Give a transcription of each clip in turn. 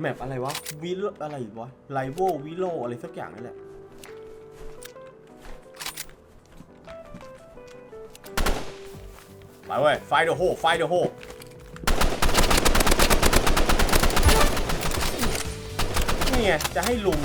แมปอะไรวะวิลอะไรวะไลโววิโลอะไรสักอย่างนี่แหละไปเว้ยไฟเดอะโฮไฟเดอะโฮนี่ไงจะให้ลุม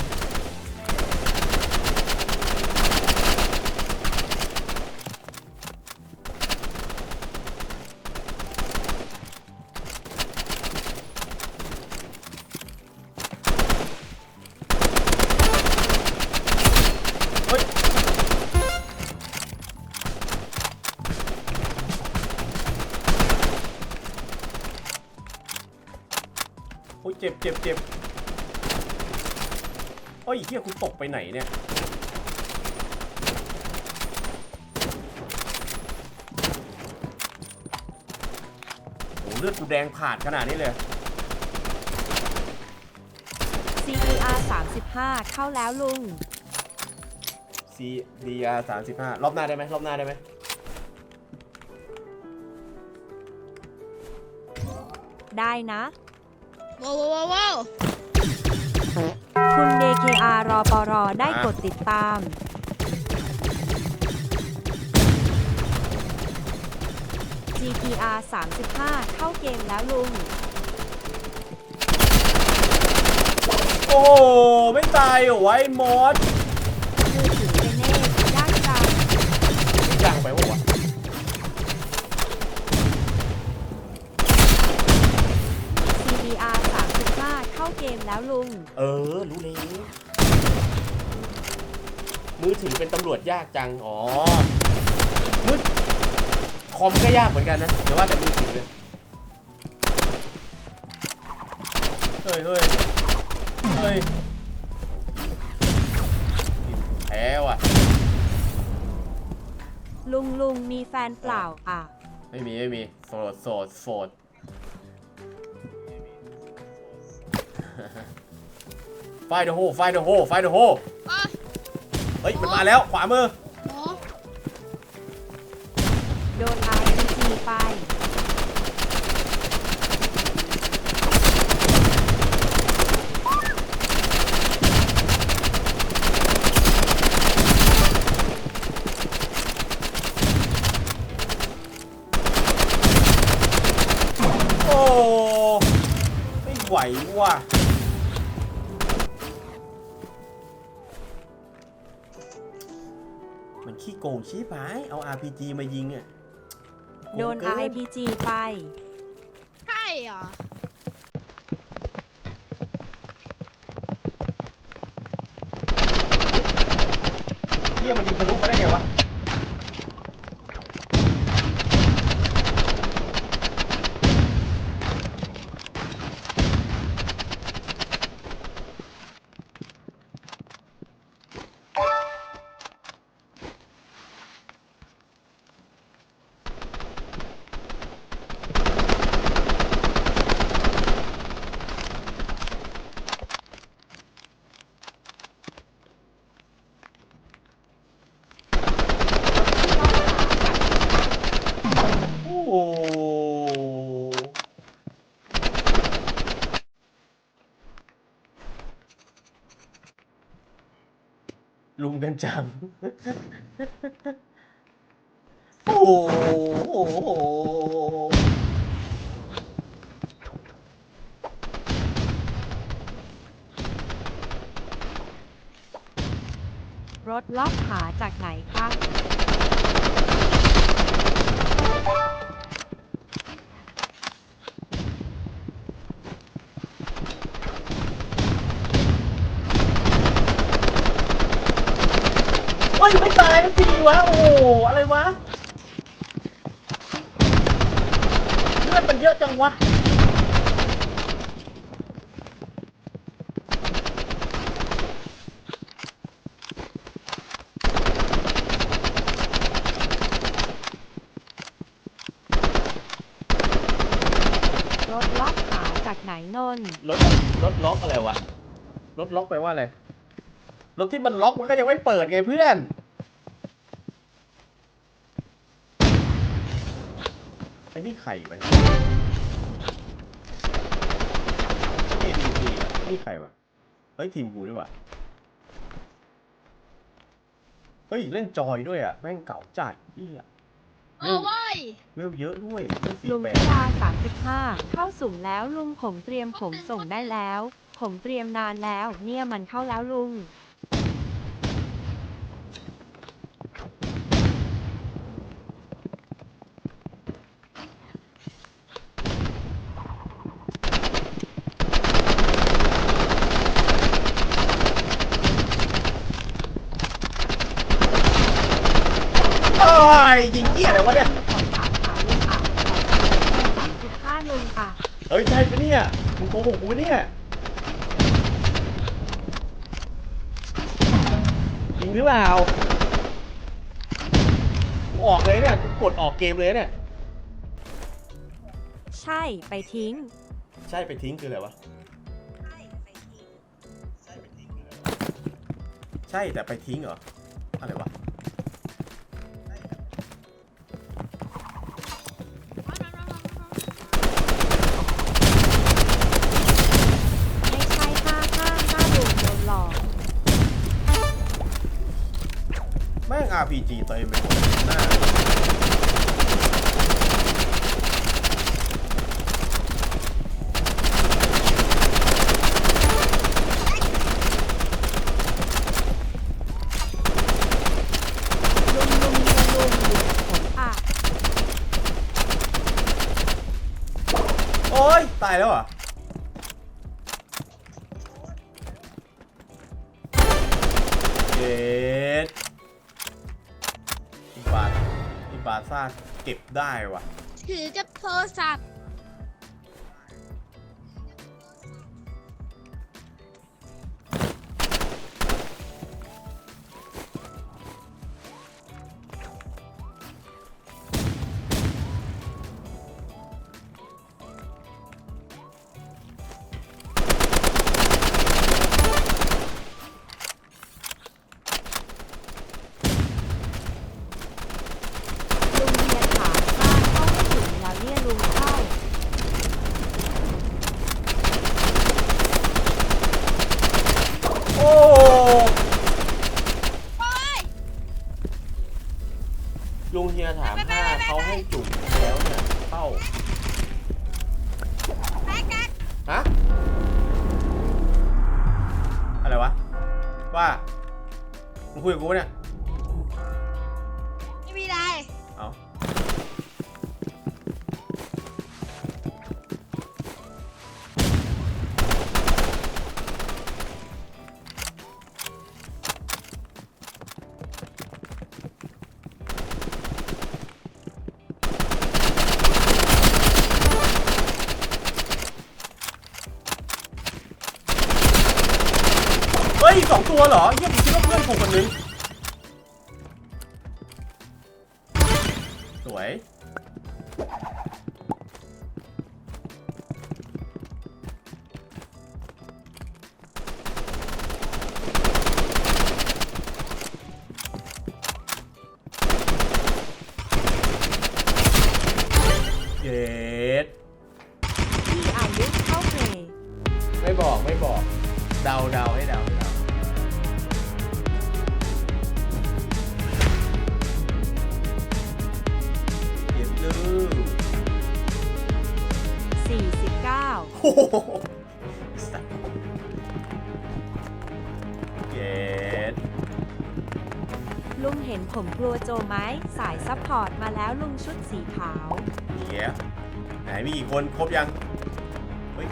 จ็บเจ็บเจ็บโอ้ยเฮียกูตกไปไหนเนี่ยโอ้เลือดกูแดงผาดขนาดนี้เลย CER 35 เข้าแล้วลุง C D R สามสิบห้ารอบหน้าได้ไหมรอบหน้าได้ไหมได้นะ ว้าวว้าวว้าวคุณ DKR รอปรได้กดติดตาม GTR 35 เข้าเกมแล้วลุง โอ้โหไม่ตายเหรอวะไอ้มอส มือถือเรเน่ยากจัง ยังไปปะวะ CDR 35 เข้าเกม แล้วลุง เออ รู้แล้วมือถือเป็นตำรวจยากจัง อ๋อมือคอมก็ยากเหมือนกันนะเดี๋ยวว่าแต่มือถือเลยเฮ้ยเฮ้ยเฮ้ยแพ้ว่ะ ลุงลุงมีแฟนเปล่าอะ ไม่มี ไม่มี โสดโสดโสด ไฟเดอะโฮไฟเดอะโฮไฟเดอะโฮอะเฮ้ยมันมาแล้วขวามือหมอโดน RPG ไปโอ้ไม่ไหวว่ะ โกงชี้พายเอา RPG มายิงอะโดน โกงเกิ RPG ไป ใช่เหรอ เฮียมันยิงทะลุมาได้ไงวะ โอ้โหลุมกัน จัง โอ้โหรถล็อกหาจากไหนคะ ยไม่ตายสักทีวะโอ้โหอะไรวะเลือดมันเยอะจังวะรถล็อกหาจากไหนนนท์รถรถล็อกอะไรวะรถล็อกแปลว่าอะไรรถที่มันล็อกมันก็ยังไม่เปิดไงเพื่อน อ้นี่ไข่ไปนี่ดีดีอะนี่ใครวะเฮ้ยทีมกูด้วยวะเฮ้ยเล่นจอยด้วยอะแม่งเก่าจัดนี่อะเออเว้ยเวลเยอะด้วยเล่นสี่ลุงแปดพิยา35เข้าสุ่มแล้วลุงผมเตรียมผมส่งได้แล้ว ผมเตรียมนานแล้ว เนี่ยมันเข้าแล้วลุง โอ้ ยยิงเกียอะไรวะเนี่ยค่าลุงค่ะเฮ้ยใช่ปะเนี่ยมึงโกหกกูปะเนี่ยจริงหรือเปล่ากูออกเลยเนี่ยกูกดออกเกมเลยเนี่ยใช่ไปทิ้ง ใช่ไปทิ้งคืออะไรวะใช่แต่ไปทิ้งเหรออะไรวะ แม่ง RPG เต็มไปหมดหน้า บาซ่าเก็บได้ว่ะ ถือกับโทรศัพท์ ตัวเหรอเยี่ยมคิดว่าเพื่อนกูคนนึงสวย เย็ดลุงเห็นผมกลัวโจไหมสายซัพพอร์ตมาแล้วลุงชุดสีขาวเหี้ยไหนมีกี่คนครบยัง เฮ้ย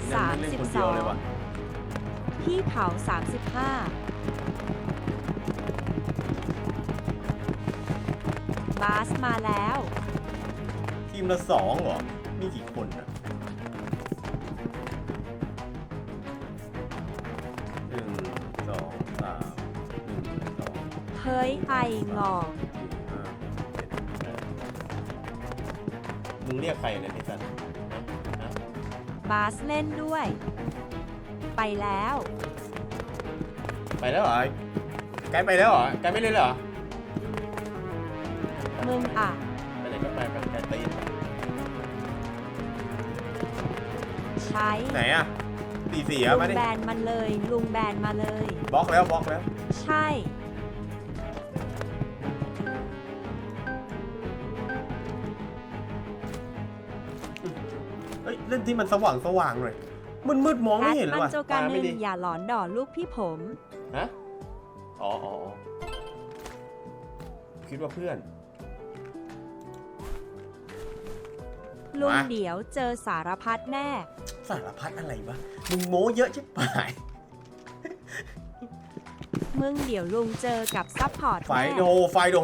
นี่นั่งเล่นคนเดียวเลยว่ะ32พี่เผา35 บาสมาแล้ว ทีมละสองเหรอ มีกี่คนนะ ยไองอกมึงเรียกใครเนี่ยไอ้สันนะบาสเล่นด้วย ไปแล้ว ไปแล้วเหรอไกด์ไปแล้วเหรอไกด์ไม่เล่นเหรอ มึงอะ ไปไหนก็ไปไปไกด์ตีนใช้ไหนอะตีสี่สี่ลุอะงมาดิแบนมันเลย ลุงแบนมาเลย บล็อกแล้วบล็อกแล้ว ใช่ เฮ้ยเล่นที่มันสว่างสว่างหน่อยมืดมืดๆมองไม่เห็นเลยมัว่ะโจการตาหไม่นึ่ดีงอย่าหลอนด่อลูกพี่ผมฮะอ๋ออ๋ออ๋อคิดว่าเพื่อนลุงมาเดี๋ยวเจอสารพัดแน่ สารพัดอะไรวะมึงโม้เยอะชิบหายมึงเดี๋ยวลุงเจอกับซัพพอร์ตไฟแน่โดไฟโด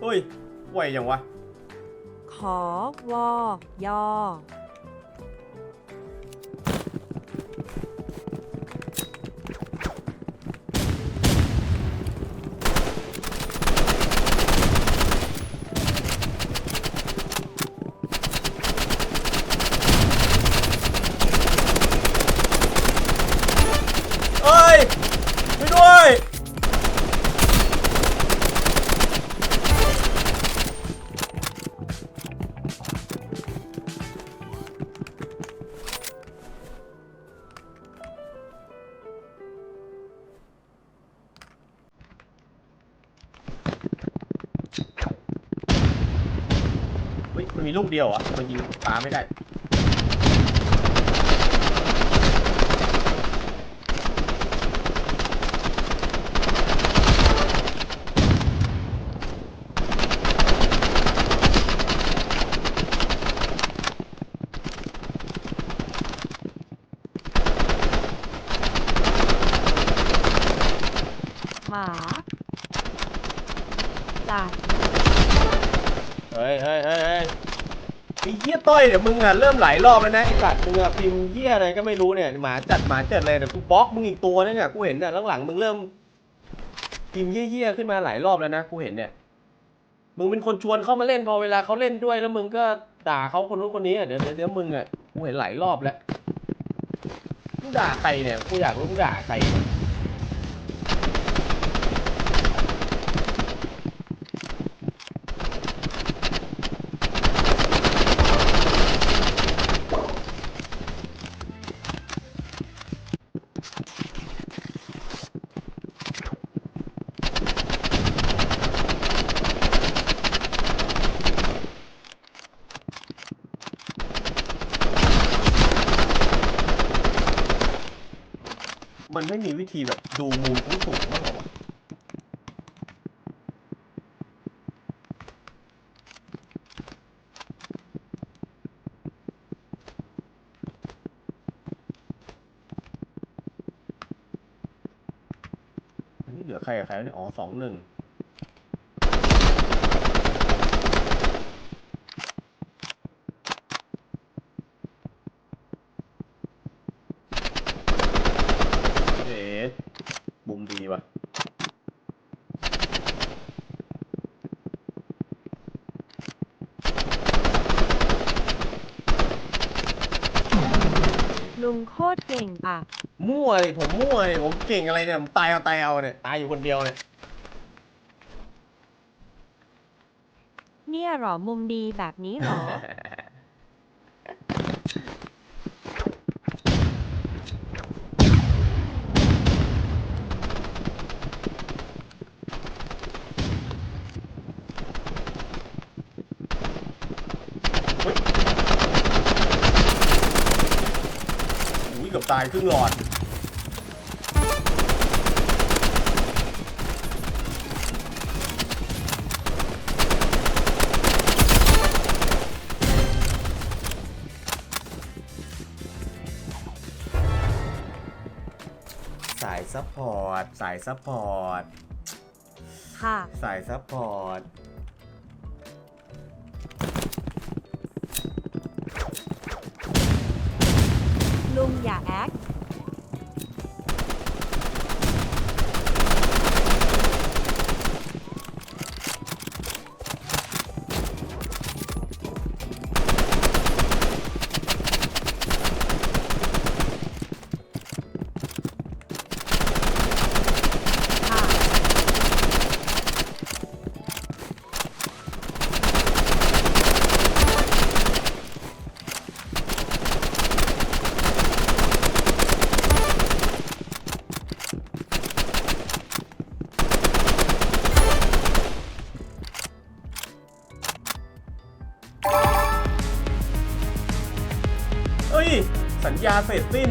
เฮ้ยไหวยังวะ ขอวอยอ กเดียวอะมันยิงปลาไม่ได้ หมาจัด เฮ้ยเฮ้ยเฮ้ยเฮ้ยไอ้เหี้ย ต้อยเดี๋ยวมึงอะเริ่มหลายรอบแล้วนะไอ้สัตว์มึงอะพิมพ์เหี้ยอะไรก็ไม่รู้เนี่ยหมาจัดหมาจัดเลยเดี๋ยวกูบล็อกมึงอีกตัวนึงอะกูเห็นอะหลังๆมึงเริ่มพิมพ์เหี้ยๆขึ้นมาหลายรอบแล้วนะกูเห็นเนี่ยมึงเป็นคนชวนเขามาเล่นพอเวลาเขาเล่นด้วยแล้วมึงก็ด่าเขาคนนู้นคนนี้อะเดี๋ยวเดี๋ยวเดี๋ยวมึงอะกูเห็นหลายรอบแล้วมึงด่าใครเนี่ยกูอยากรู้มึงด่าใคร ไม่มีวิธีแบบดูมุมสูงๆบ้างเหรอวะอันนี้เหลือใครกับใครเนี่ยอ๋อสองหนึ่งเอ๊ะมุมดีว่ะ ลุง โคตรเก่งอะ มั่วเลยผมมั่วเลยผมเก่งอะไรเนี่ยผมตายเอาตายเอาเนี่ยตายอยู่คนเดียวเนี่ยเนี่ยเหรอมุมดีแบบนี้เหรอ กือบตายครึ่งหลอดสายซัพพอร์ตสายซัพพอร์ตค่ะ สายซัพพอร์ต อย่าแอค ญญาเสร็จสิ้น